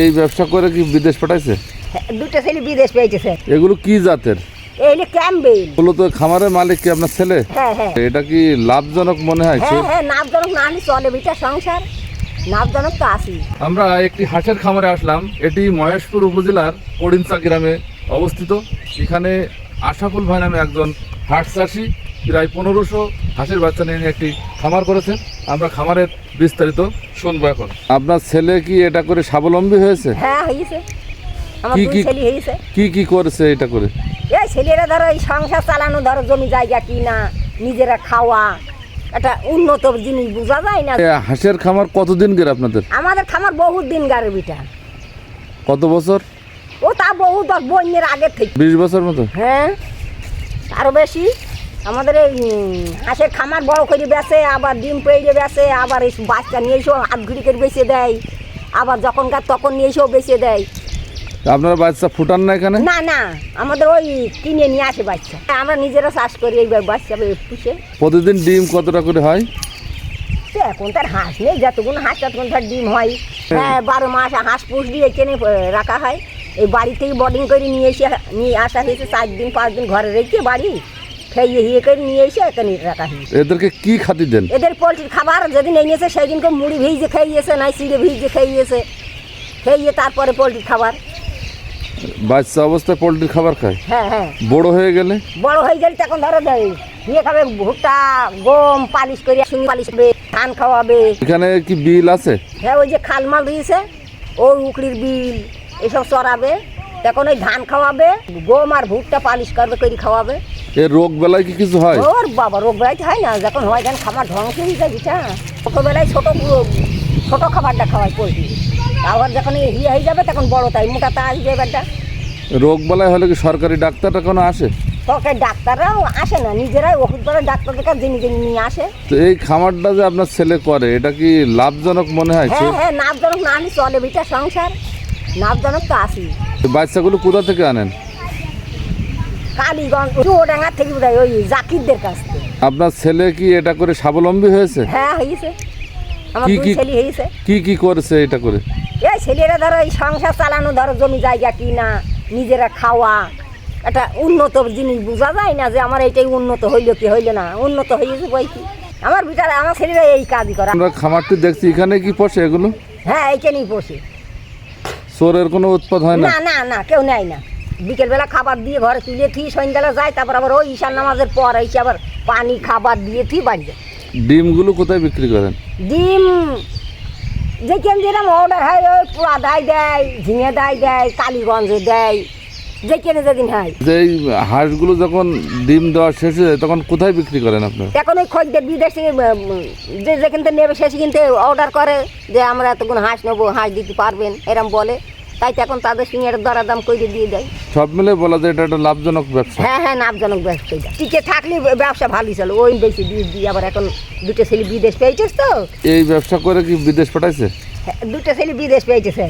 এই ব্যবসা করে কি বিদেশ পাঠাইছে? হ্যাঁ, দুটো ছেলে বিদেশ পেয়েছে স্যার এগুলো কি জাতের? ক্যাম্বেল। তো খামারের মালিক কি আপনার ছেলে? হ্যাঁ হ্যাঁ। এটা কি লাভজনক মনে হয় হ্যাঁ হ্যাঁ নাপজনক না হলে চলে বিটা সংসার। নাপজনক তো আসি আমরা একটি হাঁসের খামারে আসলাম এটি মহেশপুর উপজেলার কড়িনচা গ্রামে অবস্থিত। এখানে আশাফুল ভাই নামে একজন হাঁস চাষি প্রায় পনেরোশো হাঁসের বাচ্চা নিয়ে একটি খামার করেছেন। আমরা খামারের বিস্তারিত শুনব এখন। আপনার ছেলে কি এটা করে স্বাবলম্বী হয়েছে? হ্যাঁ হয়েছে। আমার কি দুই কি- ছেলে হয়েছে। কি কি করেছে এটা করে? এই ছেলেরা ধরো এই সংসার চালানো ধরো জমি জায়গা কিনা নিজেরা খাওয়া একটা উন্নত জিনিস বোঝা যায় না। এ হাঁসের খামার কতদিন গেলে আপনাদের? আমাদের খামার বহুত দিন গাড়ি বিটা। কত বছর? ও তা বহু দশ বন্যের আগে থেকে। বিশ বছর মতো? হ্যাঁ আরও বেশি। আমাদের এই হাঁসের খামার বড় করে বেচে আবার ডিম পেড়ে বেচে আবার এই বাচ্চা নিয়ে এসেও হাত ঘুরি করে বেঁচে দেয়। আবার যখনকার তখন নিয়ে এসেও বেঁচে দেয়। আপনারা বাচ্চা ফুটান না এখানে? না না আমাদের ওই কিনে নিয়ে আসে বাচ্চা। আমরা নিজেরা চাষ করি এইবার বাচ্চা পুষে। প্রতিদিন ডিম কতটা করে হয়? এখন তার হাঁস নেই যতগুলো হাঁস ততক্ষণ তার ডিম হয়। হ্যাঁ। বারো মাস হাঁস পুষ দিয়ে এখানে রাখা হয়। এই বাড়ি থেকে বোর্ডিং করে নিয়ে এসে নিয়ে আসা হয়েছে চার দিন পাঁচ দিন ঘরে রেখে বাড়ি। খেয়ে হিয়ে করে নিয়ে এসে এখানে রাখা হয়েছে। এদেরকে কি খাতি দেন? এদের পোলট্রির খাবার যেদিন এনেছে সেই দিনকে মুড়ি ভিজে খাইয়েছে নাই চিড়ে ভিজে খাইয়েছে খেয়ে তারপরে পোলট্রির খাবার। বাচ্চা অবস্থায় পোলট্রির খাবার খায়? হ্যাঁ হ্যাঁ। বড় হয়ে গেলে? বড় হয়ে গেলে তখন ধরো ইয়ে খাবে ভুট্টা গম পালিশ করে শিং পালিশ করবে ধান খাওয়াবে। এখানে কি বিল আছে? হ্যাঁ ওই যে খালমাল দিয়েছে ওই উকড়ির বিল এসব চড়াবে। তখন ওই ধান খাওয়াবে গম আর ভুট্টা পালিশ করবে করে খাওয়াবে। এর রোগ বেলায় কি কিছু হয়? ওর বাবা রোগ বেড়াইতে হয় না। যখন হয় যেন খাবার ধ্বংস হয়ে যায় বিটা ছোটোবেলায় ছোটো ছোটো খাবারটা খাওয়াই পোলট্রি। আবার যখন এই ইয়ে হয়ে যাবে তখন বড় তাই মোটাটা আসবে এবারটা। রোগ বেলায় হলে কি সরকারি ডাক্তারটা কোনো আসে? সরকারি ডাক্তাররাও আসে না। নিজেরাই ওষুধ করে ডাক্তারদের কাছে জেনে জেনে নিয়ে আসে। তো এই খামারটা যে আপনার ছেলে করে এটা কি লাভজনক মনে হয়? হ্যাঁ হ্যাঁ নাপজনক না হলে চলে বিটা সংসার। নাপজনক তো আসি বাচ্চাগুলো কোথা থেকে আনেন? কালীগঞ্জ চুয়াডাঙ্গার থেকে বোধ হয় ওই জাকিরদের কাছ থেকে। আপনার ছেলে কি এটা করে স্বাবলম্বী হয়েছে? হ্যাঁ হয়েছে। আমার কি দুই কি- ছেলে হয়েছে। কি কি করেছে এটা করে? এই ছেলেরা ধরো এই সংসার চালানো ধরো জমি জায়গা কিনা নিজেরা খাওয়া। একটা উন্নত জিনিস বোঝা যায় না যে আমার এইটাই উন্নত হইল কি হইল না। উন্নত হয়েছে বই কি? আমার বিচারে আমার ছেলেরা এই কাজই করে। আমরা খামারটি দেখছি এখানে কি পশে এগুলো? হ্যাঁ এইখানেই বসে চোরের কোনো উৎপাদ হয় না? না না না কেউ নেয় না। বিকেলবেলা খাবার দিয়ে ঘরে তুলে থি সন্ধ্যাবেলা যায় তারপর আবার ওই ঈশান নামাজের পর এসে আবার পানি খাবার দিয়ে থি বাড়ি যায়। ডিমগুলো কোথায় বিক্রি করেন? ডিম যেখানে যেরকম অর্ডার হয় ওই পুরা দায় দেয় ঝিঙে দায় দেয় কালীগঞ্জে দেয় যেখানে যেদিন হয়। যে হাঁসগুলো যখন ডিম দেওয়া শেষ হয়ে যায় তখন কোথায় বিক্রি করেন আপনারা? এখন ওই খোঁজদের বিদেশ থেকে যে যেখান থেকে নেবে সে কিন্তু অর্ডার করে যে আমরা এতগুলো হাঁস নেব হাঁস দিতে পারবেন এরম বলে। তাই তো এখন তাদের সঙ্গে একটা দরাদাম করে দিয়ে দেয়। সব মিলে বলা যায় এটা একটা লাভজনক ব্যবসা। হ্যাঁ হ্যাঁ লাভজনক ব্যবসা এটা। টিকে থাকলে ব্যবসা ভালোই চলো। ওই বেশি দিয়ে দিয়ে আবার এখন দুটো ছেলে বিদেশ পেয়েছিস তো? এই ব্যবসা করে কি বিদেশ পাঠাইছে? হ্যাঁ, দুটো ছেলে বিদেশ পেয়েছে।